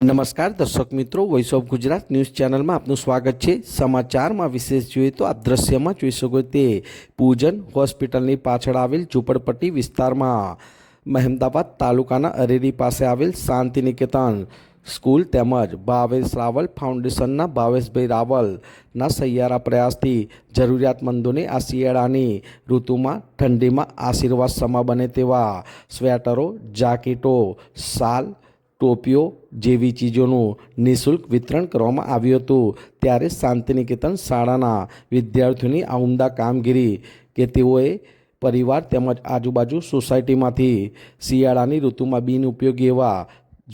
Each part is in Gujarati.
નમસ્કાર, દર્શક મિત્રો વોઇસ ઓફ ગુજરાત ન્યૂઝ ચેનલમાં આપનું સ્વાગત છે. સમાચારમાં વિશેષ જોઈએ તો આપ દ્રશ્યમાં જોઈ શકો તે પૂજન હોસ્પિટલની પાછળ આવેલ ઝૂંપડપટ્ટી વિસ્તારમાં મહેમદાબાદ તાલુકાના અરેરી પાસે આવેલ શાંતિ નિકેતન સ્કૂલ તેમજ ભાવેશ રાવલ ફાઉન્ડેશનના ભાવેશભાઈ રાવલના સહિયારા પ્રયાસથી જરૂરિયાતમંદોને આ શિયાળાની ઋતુમાં ઠંડીમાં આશીર્વાદ સમા બને તેવા સ્વેટરો, જાકીટો, શાલ ટોપીઓ જેવી ચીજોનું નિઃશુલ્ક વિતરણ કરવામાં આવ્યું હતું. ત્યારે શાંતિનિકેતન શાળાના વિદ્યાર્થીઓની આ ઉમદા કામગીરી કે તેઓએ પરિવાર તેમજ આજુબાજુ સોસાયટીમાંથી શિયાળાની ઋતુમાં બિનઉપયોગી એવા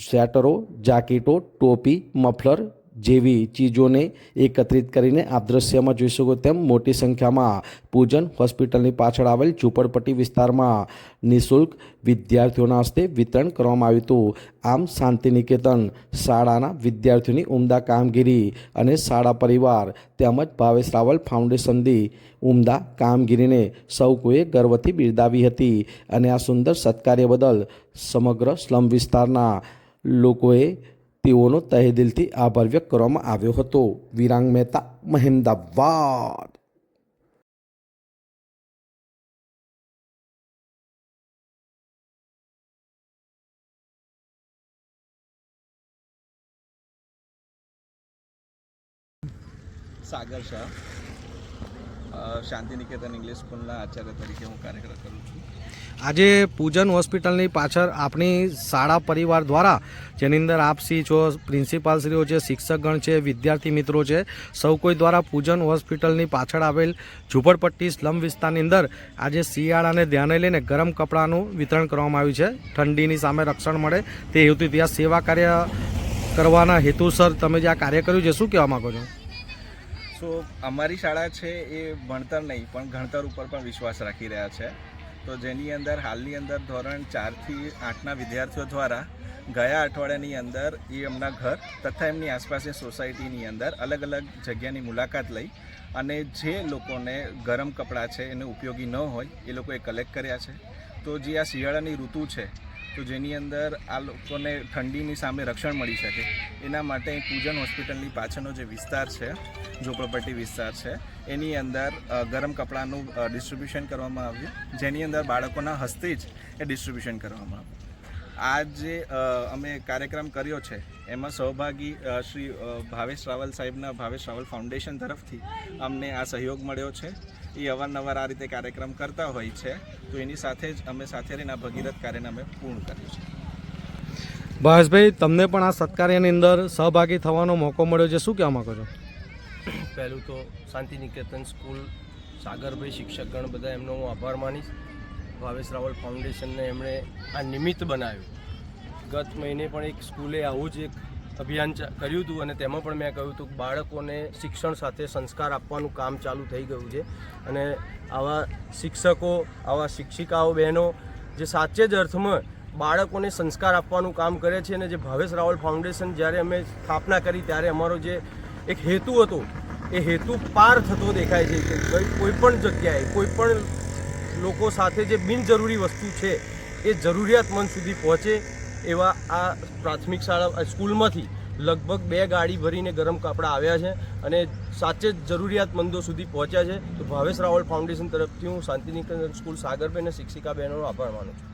સ્વેટરો, જાકીટો, ટોપી, મફલર જેવી ચીજોને એકત્રિત કરીને આપ દ્રશ્યમાં જોઈ શકો તેમ મોટી સંખ્યામાં પૂજન હોસ્પિટલની પાછળ આવેલ ઝૂંપડપટ્ટી વિસ્તારમાં નિઃશુલ્ક વિદ્યાર્થીઓના હસ્તે વિતરણ કરવામાં આવ્યું હતું. આમ શાંતિનિકેતન શાળાના વિદ્યાર્થીઓની ઉમદા કામગીરી અને શાળા પરિવાર તેમજ ભાવેશ રાવલ ફાઉન્ડેશનની ઉમદા કામગીરીને સૌ કોઈએ ગર્વથી બિરદાવી હતી અને આ સુંદર સત્કાર્ય બદલ સમગ્ર સ્લમ વિસ્તારના લોકોએ તેઓનો તહેદિલથી આભાર વ્યક્ત કરવામાં આવ્યો હતો. વિરાંગ મહેતા મહેમદાવાદ સાગર શાહ. શાંતિ નિકેતન ઇંગ્લિશ સ્કૂલના આચાર્ય તરીકે હું કાર્યરત કરું છું. આજે પૂજન હોસ્પિટલની પાછળ આપણી શાળા પરિવાર દ્વારા, જેની અંદર આપશી છો પ્રિન્સિપાલશ્રીઓ છે, શિક્ષકગણ છે, વિદ્યાર્થી મિત્રો છે, સૌ કોઈ દ્વારા પૂજન હોસ્પિટલની પાછળ આવેલ ઝૂંપડપટ્ટી સ્લમ વિસ્તારની અંદર આજે શિયાળાને ધ્યાને લઈને ગરમ કપડાનું વિતરણ કરવામાં આવ્યું છે. ઠંડીની સામે રક્ષણ મળે તે હેતુથી ત્યાં સેવા કાર્ય કરવાના હેતુસર તમે જે આ કાર્ય કર્યું છે, શું કહેવા માગો છો? સો, અમારી શાળા છે એ ભણતર નહીં, પણ ગણતર ઉપર પણ વિશ્વાસ રાખી રહ્યા છે. તો જેની અંદર હાલની અંદર ધોરણ ચારથી આઠના વિદ્યાર્થીઓ દ્વારા ગયા અઠવાડિયાની અંદર એ એમના ઘર તથા એમની આસપાસની સોસાયટીની અંદર અલગ અલગ જગ્યાની મુલાકાત લઈ અને જે લોકોને ગરમ કપડાં છે એને ઉપયોગી ન હોય એ લોકોએ કલેક્ટ કર્યા છે. તો જે આ શિયાળાની ઋતુ છે તો જેની અંદર આ લોકોને ઠંડીની સામે રક્ષણ મળી શકે. એના માટે પૂજન હોસ્પિટલની પાછળનો જે વિસ્તાર છે ઝોપડપટ્ટી વિસ્તાર છે, એની અંદર ગરમ કપડાનું ડિસ્ટ્રીબ્યુશન કરવામાં આવ્યું. જેની અંદર બાળકોના હસ્તે જ એ ડિસ્ટ્રીબ્યુશન કરવામાં આવ્યું. આ જે અમે કાર્યક્રમ કર્યો છે, એમાં સહભાગી શ્રી ભાવેશ રાવલ સાહેબના ભાવેશ રાવલ ફાઉન્ડેશન તરફથી અમને આ સહયોગ મળ્યો છે. એ અવારનવાર આ રીતે કાર્યક્રમ કરતા હોય છે તો એની સાથે જ અમે સાથે રહીને આ ભગીરથ કાર્યને અમે પૂર્ણ કર્યું છે ભાવેશભાઈ તમને પણ આ સત્કાર્યની અંદર સહભાગી થવાનો મોકો મળ્યો છે. શું કહેવા માગો છો? પહેલું તો શાંતિ નિકેતન સ્કૂલ સાગરભાઈ શિક્ષકગણ બધા એમનો હું આભાર માનીશ. ભાવેશ રાવલ ફાઉન્ડેશનને એમણે આ નિમિત્ત બનાવ્યું. ગત મહિને પણ એક સ્કૂલે આવું જ એક અભિયાન કર્યું હતું અને તેમાં પણ મેં કહ્યું હતું કે બાળકોને શિક્ષણ સાથે સંસ્કાર આપવાનું કામ ચાલુ થઈ ગયું છે. અને આવા શિક્ષકો, આવા શિક્ષિકાઓ, બહેનો જે સાચે જ અર્થમાં બાળકોને સંસ્કાર આપવાનું કામ કરે છે અને જે ભાવેશ રાવલ ફાઉન્ડેશન જ્યારે અમે સ્થાપના કરી ત્યારે અમારો જે એક હેતુ હતો, એ હેતુ પાર થતો દેખાય છે કે કોઈ પણ જગ્યાએ, કોઈ પણ લોકો સાથે જે બિનજરૂરી વસ્તુ છે, એ જરૂરિયાતમંદ સુધી પહોંચે એવા આ પ્રાથમિક શાળા સ્કૂલમાંથી લગભગ બે ગાડી ભરીને ગરમ કપડાં આવ્યા છે અને સાચે જ જરૂરિયાતમંદો સુધી પહોંચ્યા છે. તો ભાવેશ રાવલ ફાઉન્ડેશન તરફથી હું શાંતિનિકેતન સ્કૂલ સાગરબેન અને શિક્ષિકા બહેનોનો આભાર માનું છું.